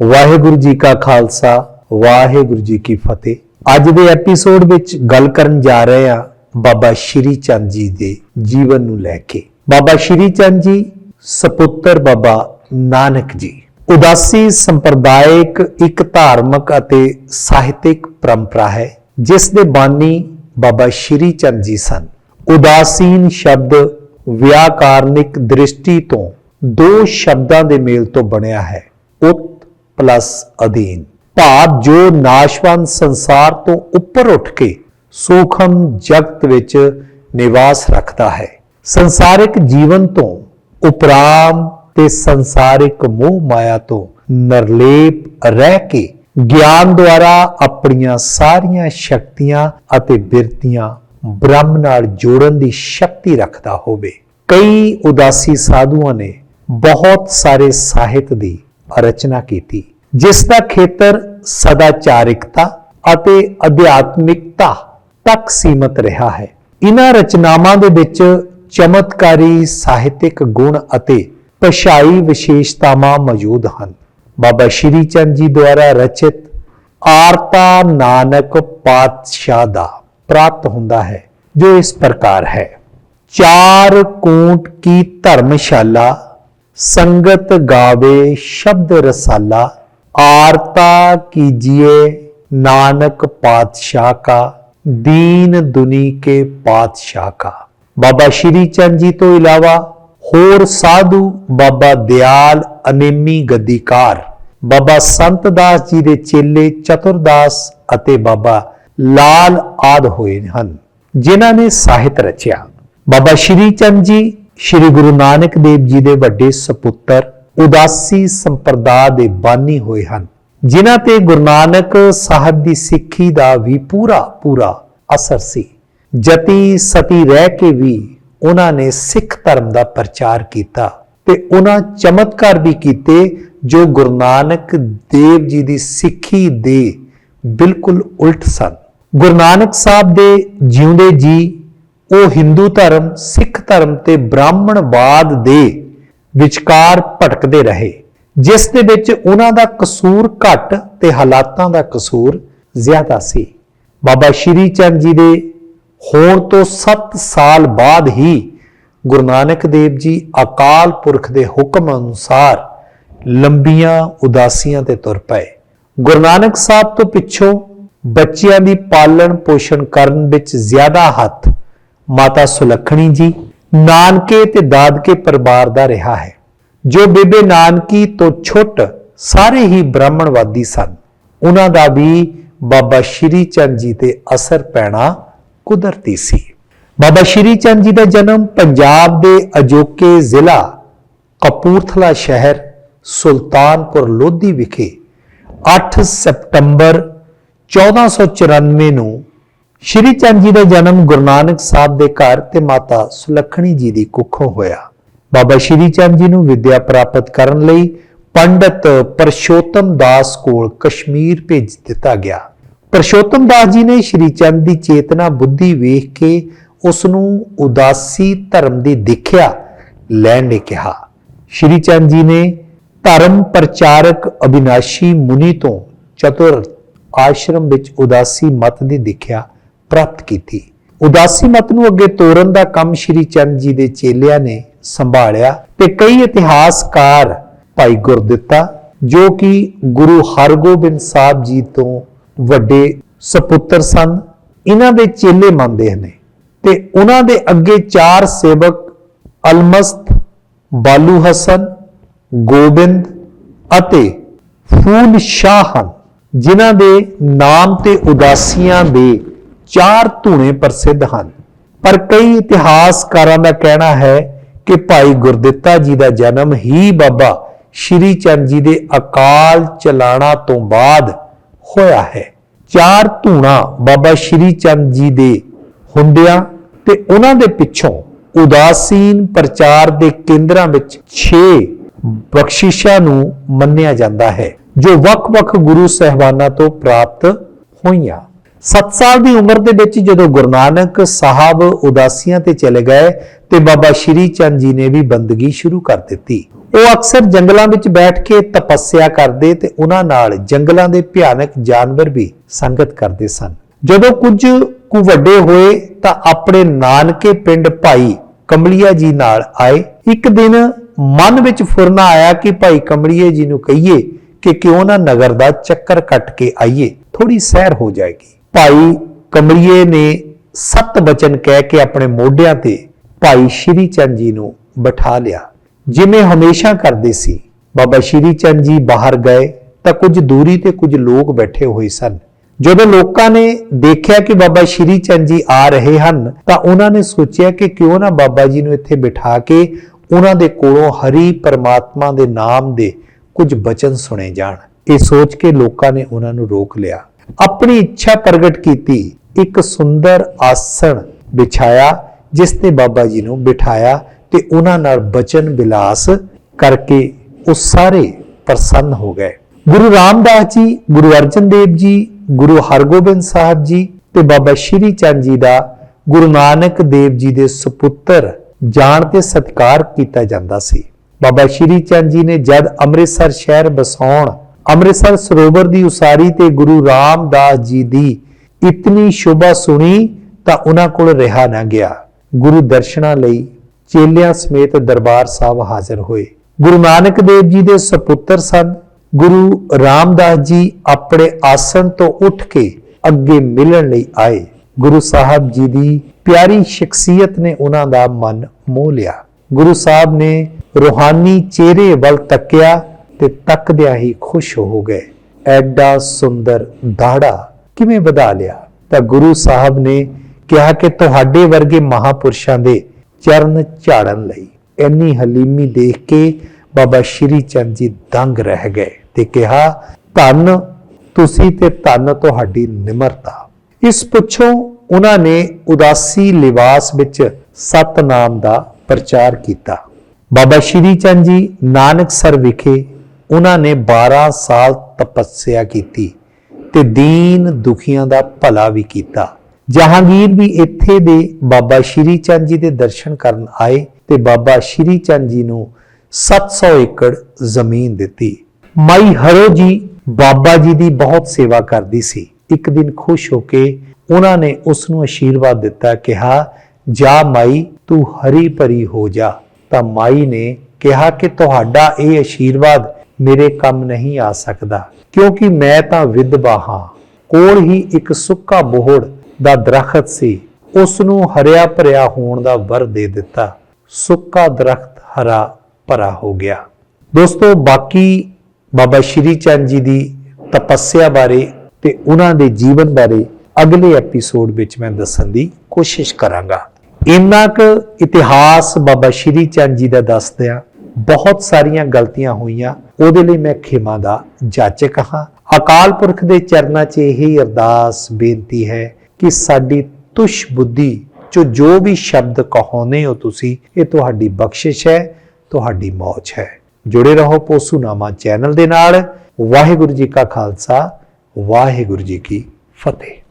ਵਾਹਿਗੁਰੂ ਜੀ ਕਾ ਖਾਲਸਾ, ਵਾਹਿਗੁਰੂ ਜੀ ਕੀ ਫਤਿਹ। ਅੱਜ ਦੇ ਐਪੀਸੋਡ ਵਿੱਚ ਗੱਲ ਕਰਨ ਜਾ ਰਹੇ ਹਾਂ ਬਾਬਾ ਸ਼੍ਰੀ ਚੰਦ ਜੀ ਦੇ ਜੀਵਨ ਨੂੰ ਲੈ ਕੇ। ਬਾਬਾ ਸ਼੍ਰੀ ਚੰਦ ਜੀ, ਸਪੁੱਤਰ ਬਾਬਾ ਨਾਨਕ ਜੀ। ਉਦਾਸੀ, ਸੰਪਰਦਾਇਕ, ਇੱਕ ਧਾਰਮਿਕ ਅਤੇ ਸਾਹਿਤਿਕ ਪਰੰਪਰਾ ਹੈ, ਜਿਸ ਦੇ ਬਾਨੀ ਬਾਬਾ ਸ਼੍ਰੀ ਚੰਦ ਜੀ ਸਨ। ਉਦਾਸੀਨ ਸ਼ਬਦ ਵਿਆਕਰਨਿਕ ਦ੍ਰਿਸ਼ਟੀ ਤੋਂ ਦੋ ਸ਼ਬਦਾਂ ਦੇ ਮੇਲ ਤੋਂ ਬਣਿਆ ਹੈ। ਉਤ ਪਲੱਸ ਅਧੀਨ। ਭਾਵ ਜੋ ਨਾਸ਼ਵਾਨ ਸੰਸਾਰ ਤੋਂ ਉੱਪਰ ਉੱਠ ਕੇ ਸੂਖਮ ਜਗਤ ਵਿੱਚ ਨਿਵਾਸ ਰੱਖਦਾ ਹੈ। ਸੰਸਾਰਿਕ ਜੀਵਨ ਤੋਂ ਉਪਰਾਮ ਤੇ ਸੰਸਾਰਿਕ ਮੋਹ ਮਾਇਆ ਤੋਂ ਨਿਰਲੇਪ ਰਹਿ ਕੇ ਗਿਆਨ ਦੁਆਰਾ ਆਪਣੀਆਂ ਸਾਰੀਆਂ ਸ਼ਕਤੀਆਂ ਅਤੇ ਬਿਰਤੀਆਂ ਬ੍ਰਹਮ ਨਾਲ ਜੋੜਨ ਦੀ ਸ਼ਕਤੀ ਰੱਖਦਾ ਹੋਵੇ। ਕਈ ਉਦਾਸੀ ਸਾਧੂਆਂ ਨੇ ਬਹੁਤ ਸਾਰੇ ਸਾਹਿਤ ਦੀ ਰਚਨਾ ਕੀਤੀ, ਜਿਸ ਦਾ ਖੇਤਰ ਸਦਾਚਾਰਿਕਤਾ ਅਤੇ ਅਧਿਆਤਮਿਕਤਾ ਤੱਕ ਸੀਮਤ ਰਿਹਾ ਹੈ। ਇਹਨਾਂ ਰਚਨਾਵਾਂ ਦੇ ਵਿੱਚ ਚਮਤਕਾਰੀ ਸਾਹਿਤਿਕ ਗੁਣ ਅਤੇ ਭਾਸ਼ਾਈ ਵਿਸ਼ੇਸ਼ਤਾਵਾਂ ਮੌਜੂਦ ਹਨ। ਬਾਬਾ ਸ਼੍ਰੀ ਚੰਦ ਜੀ ਦੁਆਰਾ ਰਚਿਤ ਆਰਤਾ ਨਾਨਕ ਪਾਤਸ਼ਾਹ ਦਾ ਪ੍ਰਾਪਤ ਹੁੰਦਾ ਹੈ, ਜੋ ਇਸ ਪ੍ਰਕਾਰ ਹੈ। ਚਾਰ ਕੂਟ ਕੀ ਧਰਮਸ਼ਾਲਾ ਸੰਗਤ ਗਾਵੇ ਸ਼ਬਦ ਰਸਾਲਾ, ਆਰਤਾ ਕੀਜੀਏ ਨਾਨਕ ਪਾਤਸ਼ਾਹ ਕਾ, ਦੀਨ ਦੁਨੀ ਕੇ ਪਾਤਸ਼ਾਹ ਕਾ। ਬਾਬਾ ਸ਼੍ਰੀ ਚੰਦ ਜੀ ਤੋਂ ਇਲਾਵਾ ਹੋਰ ਸਾਧੂ ਬਾਬਾ ਦਿਆਲ ਅਨੇਮੀ ਗੱਦੀਕਾਰ, ਬਾਬਾ ਸੰਤ ਦਾਸ ਜੀ ਦੇ ਚੇਲੇ ਚਤੁਰਦਾਸ ਅਤੇ ਬਾਬਾ ਲਾਲ ਆਦ ਹੋਏ ਹਨ, ਜਿਨ੍ਹਾਂ ਨੇ ਸਾਹਿਤ ਰਚਿਆ। ਬਾਬਾ ਸ਼੍ਰੀ ਚੰਦ ਜੀ ਸ਼੍ਰੀ ਗੁਰੂ ਨਾਨਕ ਦੇਵ ਜੀ ਦੇ ਵੱਡੇ ਸੁਪੁੱਤਰ ਉਦਾਸੀ ਸੰਪਰਦਾ ਦੇ ਬਾਨੀ ਹੋਏ ਹਨ, ਜਿਨ੍ਹਾਂ ਤੇ ਗੁਰੂ ਨਾਨਕ ਸਾਹਿਬ ਦੀ ਸਿੱਖੀ ਦਾ ਵੀ ਪੂਰਾ ਪੂਰਾ ਅਸਰ ਸੀ। ਜਤੀ ਸਤੀ ਰਹਿ ਕੇ ਵੀ ਉਹਨਾਂ ਨੇ ਸਿੱਖ ਧਰਮ ਦਾ ਪ੍ਰਚਾਰ ਕੀਤਾ ਤੇ ਉਹਨਾਂ ਚਮਤਕਾਰ ਵੀ ਕੀਤੇ ਜੋ ਗੁਰੂ ਨਾਨਕ ਦੇਵ ਜੀ ਦੀ ਸਿੱਖੀ ਦੇ ਬਿਲਕੁਲ ਉਲਟ ਸਨ। ਗੁਰੂ ਨਾਨਕ ਸਾਹਿਬ ਦੇ ਜਿਉਂਦੇ ਜੀ ਉਹ ਹਿੰਦੂ ਧਰਮ, ਸਿੱਖ ਧਰਮ ਤੇ ਬ੍ਰਾਹਮਣਵਾਦ ਦੇ ਵਿਚਕਾਰ ਭਟਕਦੇ ਰਹੇ, ਜਿਸ ਦੇ ਵਿੱਚ ਉਹਨਾਂ ਦਾ ਕਸੂਰ ਘੱਟ ਤੇ ਹਾਲਾਤਾਂ ਦਾ ਕਸੂਰ ਜ਼ਿਆਦਾ ਸੀ। ਬਾਬਾ ਸ਼੍ਰੀ ਚੰਦ ਜੀ ਦੇ ਹੋਣ ਤੋਂ 7 ਸਾਲ ਬਾਅਦ ਹੀ ਗੁਰੂ ਨਾਨਕ ਦੇਵ ਜੀ ਅਕਾਲ ਪੁਰਖ ਦੇ ਹੁਕਮ ਅਨੁਸਾਰ ਲੰਬੀਆਂ ਉਦਾਸੀਆਂ ਤੇ ਤੁਰ ਪਏ। ਗੁਰੂ ਨਾਨਕ ਸਾਹਿਬ ਤੋਂ ਪਿੱਛੋਂ ਬੱਚਿਆਂ ਦੀ ਪਾਲਣ ਪੋਸ਼ਣ ਕਰਨ ਵਿੱਚ ਜ਼ਿਆਦਾ ਹੱਥ ਮਾਤਾ ਸੁਲੱਖਣੀ ਜੀ, ਨਾਨਕੇ ਤੇ ਦਾਦਕੇ ਪਰਿਵਾਰ ਦਾ ਰਿਹਾ ਹੈ। ਜੋ ਬੇਬੇ ਨਾਨਕੀ ਤੋਂ ਛੁੱਟ ਸਾਰੇ ਹੀ ਬ੍ਰਾਹਮਣਵਾਦੀ ਸਨ। ਉਹਨਾਂ ਦਾ ਵੀ ਬਾਬਾ ਸ਼੍ਰੀ ਚੰਦ ਜੀ ਤੇ ਅਸਰ ਪੈਣਾ ਕੁਦਰਤੀ ਸੀ। ਬਾਬਾ ਸ਼੍ਰੀ ਚੰਦ ਜੀ ਦਾ ਜਨਮ ਪੰਜਾਬ ਦੇ ਅਜੋਕੇ ਜ਼ਿਲ੍ਹਾ ਕਪੂਰਥਲਾ ਸ਼ਹਿਰ ਸੁਲਤਾਨਪੁਰ ਲੋਧੀ ਵਿਖੇ 8 ਸਤੰਬਰ 1494 ਨੂੰ ਸ਼੍ਰੀ ਚੰਦ ਜੀ ਦਾ ਜਨਮ ਗੁਰੂ ਨਾਨਕ ਸਾਹਿਬ ਦੇ ਘਰ ਤੇ ਮਾਤਾ ਸੁਲੱਖਣੀ ਜੀ ਦੀ ਕੁੱਖੋਂ ਹੋਇਆ। ਬਾਬਾ ਸ਼੍ਰੀ ਚੰਦ ਜੀ ਨੂੰ ਵਿਦਿਆ ਪ੍ਰਾਪਤ ਕਰਨ ਲਈ ਪੰਡਤ ਪਰਸ਼ੋਤਮ ਦਾਸ ਕੋਲ ਕਸ਼ਮੀਰ ਭੇਜ ਦਿੱਤਾ ਗਿਆ। ਪਰਸ਼ੋਤਮ ਦਾਸ ਜੀ ਨੇ ਸ਼੍ਰੀ ਚੰਦ ਦੀ ਚੇਤਨਾ ਬੁੱਧੀ ਵੇਖ ਕੇ ਉਸ ਨੂੰ ਉਦਾਸੀ ਧਰਮ ਦੀ ਦਿਖਿਆ ਲੈਣ ਲਈ ਕਿਹਾ। ਸ਼੍ਰੀ ਚੰਦ ਜੀ ਨੇ ਧਰਮ ਪ੍ਰਚਾਰਕ ਅਬਿਨਾਸ਼ੀ ਮੁਨੀ ਤੋਂ ਚਤੁਰ ਆਸ਼ਰਮ ਵਿੱਚ ਉਦਾਸੀ ਮਤ ਦੀ ਦਿਖਿਆ ਪ੍ਰਾਪਤ ਕੀਤੀ। ਉਦਾਸੀ ਮਤ ਨੂੰ ਅੱਗੇ ਤੋਰਨ ਦਾ ਕੰਮ ਸ਼੍ਰੀ ਚੰਦ ਜੀ ਦੇ ਚੇਲਿਆਂ ਨੇ ਸੰਭਾਲਿਆ ਤੇ ਕਈ ਇਤਿਹਾਸਕਾਰ ਭਾਈ ਗੁਰਦਿੱਤਾ, ਜੋ ਕਿ ਗੁਰੂ ਹਰਗੋਬਿੰਦ ਸਾਹਿਬ ਜੀ ਤੋਂ ਵੱਡੇ ਸੁਪੁੱਤਰ ਸਨ, ਇਹਨਾਂ ਦੇ ਚੇਲੇ ਮੰਨਦੇ ਨੇ ਤੇ ਉਹਨਾਂ ਦੇ ਅੱਗੇ ਚਾਰ ਸੇਵਕ ਅਲਮਸਤ, ਬਾਲੂ ਹਸਨ, ਗੋਬਿੰਦ ਅਤੇ ਫੂਲ ਸ਼ਾਹ ਹਨ, ਜਿਨ੍ਹਾਂ ਦੇ ਨਾਮ ਤੇ ਉਦਾਸੀਆਂ ਦੇ ਚਾਰ ਧੂਣੇ ਪ੍ਰਸਿੱਧ ਹਨ। ਪਰ ਕਈ ਇਤਿਹਾਸਕਾਰਾਂ ਦਾ ਕਹਿਣਾ ਹੈ ਕਿ ਭਾਈ ਗੁਰਦਿੱਤਾ ਜੀ ਦਾ ਜਨਮ ਹੀ ਬਾਬਾ ਸ਼੍ਰੀ ਚੰਦ ਜੀ ਦੇ ਅਕਾਲ ਚਲਾਣਾ ਤੋਂ ਬਾਅਦ ਹੋਇਆ ਹੈ। ਚਾਰ ਧੂਣਾ ਬਾਬਾ ਸ਼੍ਰੀ ਚੰਦ ਜੀ ਦੇ ਹੁੰਦਿਆਂ ਤੇ ਉਹਨਾਂ ਦੇ ਪਿੱਛੋਂ ਉਦਾਸੀਨ ਪ੍ਰਚਾਰ ਦੇ ਕੇਂਦਰਾਂ ਵਿੱਚ 6 ਬਖਸ਼ਿਸ਼ਾਂ ਨੂੰ ਮੰਨਿਆ ਜਾਂਦਾ ਹੈ, ਜੋ ਵੱਖ-ਵੱਖ ਗੁਰੂ ਸਹਿਬਾਨਾਂ ਤੋਂ ਪ੍ਰਾਪਤ ਹੋਈਆਂ। 7 ਸਾਲ ਦੀ ਉਮਰ ਦੇ ਵਿੱਚ ਜਦੋਂ ਗੁਰੂ ਨਾਨਕ ਸਾਹਿਬ ਉਦਾਸੀਆਂ ਤੇ ਚਲੇ ਗਏ ਤੇ ਬਾਬਾ ਸ਼੍ਰੀ ਚੰਦ ਜੀ ਨੇ ਵੀ ਬੰਦਗੀ ਸ਼ੁਰੂ ਕਰ ਦਿੱਤੀ। ਉਹ ਅਕਸਰ ਜੰਗਲਾਂ ਵਿੱਚ ਬੈਠ ਕੇ ਤਪੱਸਿਆ ਕਰਦੇ ਤੇ ਉਹਨਾਂ ਨਾਲ ਜੰਗਲਾਂ ਦੇ ਭਿਆਨਕ ਜਾਨਵਰ ਵੀ ਸੰਗਤ ਕਰਦੇ ਸਨ। ਜਦੋਂ ਕੁਝ ਕੁ ਵੱਡੇ ਹੋਏ ਤਾਂ ਆਪਣੇ ਨਾਨਕੇ ਪਿੰਡ ਭਾਈ ਕਮਲੀਆ ਜੀ ਨਾਲ ਆਏ। ਇੱਕ ਦਿਨ ਮਨ ਵਿੱਚ ਫੁਰਨਾ ਆਇਆ ਕਿ ਭਾਈ ਕਮਲੀਏ ਜੀ ਨੂੰ ਕਹੀਏ ਕਿ ਕਿਉਂ ਨਾ ਨਗਰ ਦਾ ਚੱਕਰ ਕੱਟ ਕੇ ਆਈਏ ਥੋੜੀ ਸੈਰ ਹੋ ਜਾਏਗੀ। ਭਾਈ ਕਮਰੀਏ ਨੇ ਸੱਤ ਬਚਨ ਕਹਿ ਕੇ ਆਪਣੇ ਮੋਢਿਆਂ ਤੇ ਭਾਈ ਸ਼੍ਰੀ ਚੰਦ ਜੀ ਨੂੰ ਬਿਠਾ ਲਿਆ। ਜਿਵੇਂ ਹਮੇਸ਼ਾ ਕਰਦੇ ਸੀ, ਬਾਬਾ ਸ਼੍ਰੀ ਚੰਦ ਜੀ ਬਾਹਰ ਗਏ ਤਾਂ ਕੁਝ ਦੂਰੀ ਤੇ ਕੁਝ ਲੋਕ ਬੈਠੇ ਹੋਏ ਸਨ। ਜਦੋਂ ਲੋਕਾਂ ਨੇ ਦੇਖਿਆ ਕਿ ਬਾਬਾ ਸ਼੍ਰੀ ਚੰਦ ਜੀ ਆ ਰਹੇ ਹਨ ਤਾਂ ਉਹਨਾਂ ਨੇ ਸੋਚਿਆ ਕਿ ਕਿਉਂ ਨਾ ਬਾਬਾ ਜੀ ਨੂੰ ਇੱਥੇ ਬਿਠਾ ਕੇ ਉਹਨਾਂ ਦੇ ਕੋਲੋਂ ਹਰੀ ਪਰਮਾਤਮਾ ਦੇ ਨਾਮ ਦੇ ਕੁਝ ਬਚਨ ਸੁਣੇ ਜਾਣ। ਇਹ ਸੋਚ ਕੇ ਲੋਕਾਂ ਨੇ ਉਹਨਾਂ ਨੂੰ ਰੋਕ ਲਿਆ। ਆਪਣੀ ਇੱਛਾ ਪ੍ਰਗਟ ਕੀਤੀ, ਇੱਕ ਸੁੰਦਰ ਆਸਣ ਵਿਛਾਇਆ ਜਿਸ ਤੇ ਬਾਬਾ ਜੀ ਨੂੰ ਬਿਠਾਇਆ ਤੇ ਉਹਨਾਂ ਨਾਲ ਬਚਨ ਬਿਲਾਸ ਕਰਕੇ ਉਹ ਸਾਰੇ ਪ੍ਰਸੰਨ ਹੋ ਗਏ। ਗੁਰੂ ਰਾਮਦਾਸ ਜੀ, ਗੁਰੂ ਅਰਜਨ ਦੇਵ ਜੀ, ਗੁਰੂ ਹਰਗੋਬਿੰਦ ਸਾਹਿਬ ਜੀ ਤੇ ਬਾਬਾ ਸ਼੍ਰੀ ਚੰਦ ਜੀ ਦਾ ਗੁਰੂ ਨਾਨਕ ਦੇਵ ਜੀ ਦੇ ਸੁਪੁੱਤਰ ਜਾਣ ਤੇ ਸਤਿਕਾਰ ਕੀਤਾ ਜਾਂਦਾ ਸੀ। ਬਾਬਾ ਸ਼੍ਰੀ ਚੰਦ ਜੀ ਨੇ ਜਦ ਅੰਮ੍ਰਿਤਸਰ ਸ਼ਹਿਰ ਬਸਾਉਣ ਅੰਮ੍ਰਿਤਸਰ ਸਰੋਵਰ ਦੀ ਉਸਾਰੀ ਤੇ ਗੁਰੂ ਰਾਮਦਾਸ ਜੀ ਦੀ ਇਤਨੀ ਸ਼ੋਭਾ ਸੁਣੀ ਤਾਂ ਉਹਨਾਂ ਕੋਲ ਰਿਹਾ ਨਾ ਗਿਆ। ਗੁਰੂ ਦਰਸ਼ਨਾਂ ਲਈ ਚੇਲਿਆਂ ਸਮੇਤ ਦਰਬਾਰ ਸਾਹਿਬ ਹਾਜ਼ਰ ਹੋਏ। ਗੁਰੂ ਨਾਨਕ ਦੇਵ ਜੀ ਦੇ ਸੁਪੁੱਤਰ ਸਨ। ਗੁਰੂ ਰਾਮਦਾਸ ਜੀ ਆਪਣੇ ਆਸਣ ਤੋਂ ਉੱਠ ਕੇ ਅੱਗੇ ਮਿਲਣ ਲਈ ਆਏ। ਗੁਰੂ ਸਾਹਿਬ ਜੀ ਦੀ ਪਿਆਰੀ ਸ਼ਖਸੀਅਤ ਨੇ ਉਹਨਾਂ ਦਾ ਮਨ ਮੋਹ ਲਿਆ। ਗੁਰੂ ਸਾਹਿਬ ਨੇ ਰੂਹਾਨੀ ਚਿਹਰੇ ਵੱਲ ਤੱਕਿਆ। ਤੇ ਤੱਕਦਿਆਂ ਹੀ ਖੁਸ਼ ਹੋ ਗਏ। ਐਡਾ ਸੁੰਦਰ ਦਾੜਾ ਕਿਵੇਂ ਵਧਾ ਲਿਆ? ਤਾਂ ਗੁਰੂ ਸਾਹਿਬ ਨੇ ਕਿਹਾ ਕਿ ਤੁਹਾਡੇ ਵਰਗੇ ਮਹਾਪੁਰਸ਼ਾਂ ਦੇ ਚਰਨ ਝਾੜਨ ਲਈ ਇੰਨੀ ਹਲੀਮੀ ਦੇਖ ਕੇ ਬਾਬਾ ਸ਼੍ਰੀ ਚੰਦ ਜੀ ਦੰਗ ਰਹਿ ਗਏ ਤੇ ਕਿਹਾ, ਧੰਨ ਤੁਸੀਂ ਤੇ ਧੰਨ ਤੁਹਾਡੀ ਨਿਮਰਤਾ। ਇਸ ਪੁੱਛੋਂ ਉਹਨਾਂ ਨੇ ਉਦਾਸੀ ਲਿਬਾਸ ਵਿੱਚ ਸਤਨਾਮ ਦਾ ਪ੍ਰਚਾਰ ਕੀਤਾ। ਬਾਬਾ ਸ਼੍ਰੀ ਚੰਦ ਜੀ ਨਾਨਕ ਸਰ ਵਿਖੇ ਉਹਨਾਂ ਨੇ 12 ਸਾਲ ਤਪੱਸਿਆ ਕੀਤੀ ਤੇ ਦੀਨ ਦੁਖੀਆਂ ਦਾ ਭਲਾ ਵੀ ਕੀਤਾ। ਜਹਾਂਗੀਰ ਵੀ ਇੱਥੇ ਦੇ ਬਾਬਾ ਸ਼੍ਰੀ ਚੰਦ ਜੀ ਦੇ ਦਰਸ਼ਨ ਕਰਨ ਆਏ ਤੇ ਬਾਬਾ ਸ਼੍ਰੀ ਚੰਦ ਜੀ ਨੂੰ 700 ਏਕੜ ਜ਼ਮੀਨ ਦਿੱਤੀ। ਮਾਈ ਹਰੋ ਜੀ ਬਾਬਾ ਜੀ ਦੀ ਬਹੁਤ ਸੇਵਾ ਕਰਦੀ ਸੀ। ਇੱਕ ਦਿਨ ਖੁਸ਼ ਹੋ ਕੇ ਉਹਨਾਂ ਨੇ ਉਸ ਨੂੰ ਅਸ਼ੀਰਵਾਦ ਦਿੱਤਾ, ਕਿਹਾ, ਜਾ ਮਾਈ, ਤੂੰ ਹਰੀ ਭਰੀ ਹੋ ਜਾ। ਤਾਂ ਮਾਈ ਨੇ ਕਿਹਾ ਕਿ ਤੁਹਾਡਾ ਇਹ ਅਸ਼ੀਰਵਾਦ ਮੇਰੇ ਕੰਮ ਨਹੀਂ ਆ ਸਕਦਾ। ਕਿਉਂਕਿ ਮੈਂ ਤਾਂ ਵਿਧਵਾ ਹਾਂ। ਕੋਲ ਹੀ ਇੱਕ ਸੁੱਕਾ ਬੋਹੜ ਦਾ ਦਰਖਤ ਸੀ। ਉਸ ਨੂੰ ਹਰਿਆ ਭਰਿਆ ਹੋਣ ਦਾ ਵਰ ਦੇ ਦਿੱਤਾ। ਸੁੱਕਾ ਦਰਖਤ ਹਰਾ ਭਰਾ ਹੋ ਗਿਆ। ਦੋਸਤੋ, ਬਾਕੀ ਬਾਬਾ ਸ਼੍ਰੀ ਚੰਦ ਜੀ ਦੀ ਤਪੱਸਿਆ ਬਾਰੇ ਤੇ ਉਹਨਾਂ ਦੇ ਜੀਵਨ ਬਾਰੇ ਅਗਲੇ ਐਪੀਸੋਡ ਵਿੱਚ ਮੈਂ ਦੱਸਣ ਦੀ ਕੋਸ਼ਿਸ਼ ਕਰਾਂਗਾ। ਇੰਨਾ ਕੁ ਇਤਿਹਾਸ ਬਾਬਾ ਸ਼੍ਰੀ ਚੰਦ ਜੀ ਦਾ ਦੱਸਦਿਆਂ ਬਹੁਤ ਸਾਰੀਆਂ ਗਲਤੀਆਂ ਹੋਈਆਂ, ਉਹਦੇ ਲਈ ਮੈਂ ਖਿਮਾ ਦਾ ਜਾਚਕ ਹਾਂ। ਅਕਾਲ ਪੁਰਖ ਦੇ ਚਰਨਾਂ 'ਚ ਇਹੀ ਅਰਦਾਸ, ਬੇਨਤੀ ਹੈ ਕਿ ਸਾਡੀ ਤੁਸ਼ ਬੁੱਧੀ ਚੋ ਜੋ ਵੀ ਸ਼ਬਦ ਕਹੋਨੇ ਹੋ ਤੁਸੀਂ, ਇਹ ਤੁਹਾਡੀ ਬਖਸ਼ਿਸ਼ ਹੈ, ਤੁਹਾਡੀ ਮੌਜ ਹੈ। ਜੁੜੇ ਰਹੋ ਪੋਸੂਨਾਮਾ ਚੈਨਲ ਦੇ ਨਾਲ। ਵਾਹਿਗੁਰੂ ਜੀ ਕਾ ਖਾਲਸਾ, ਵਾਹਿਗੁਰੂ ਜੀ ਕੀ ਫਤਿਹ।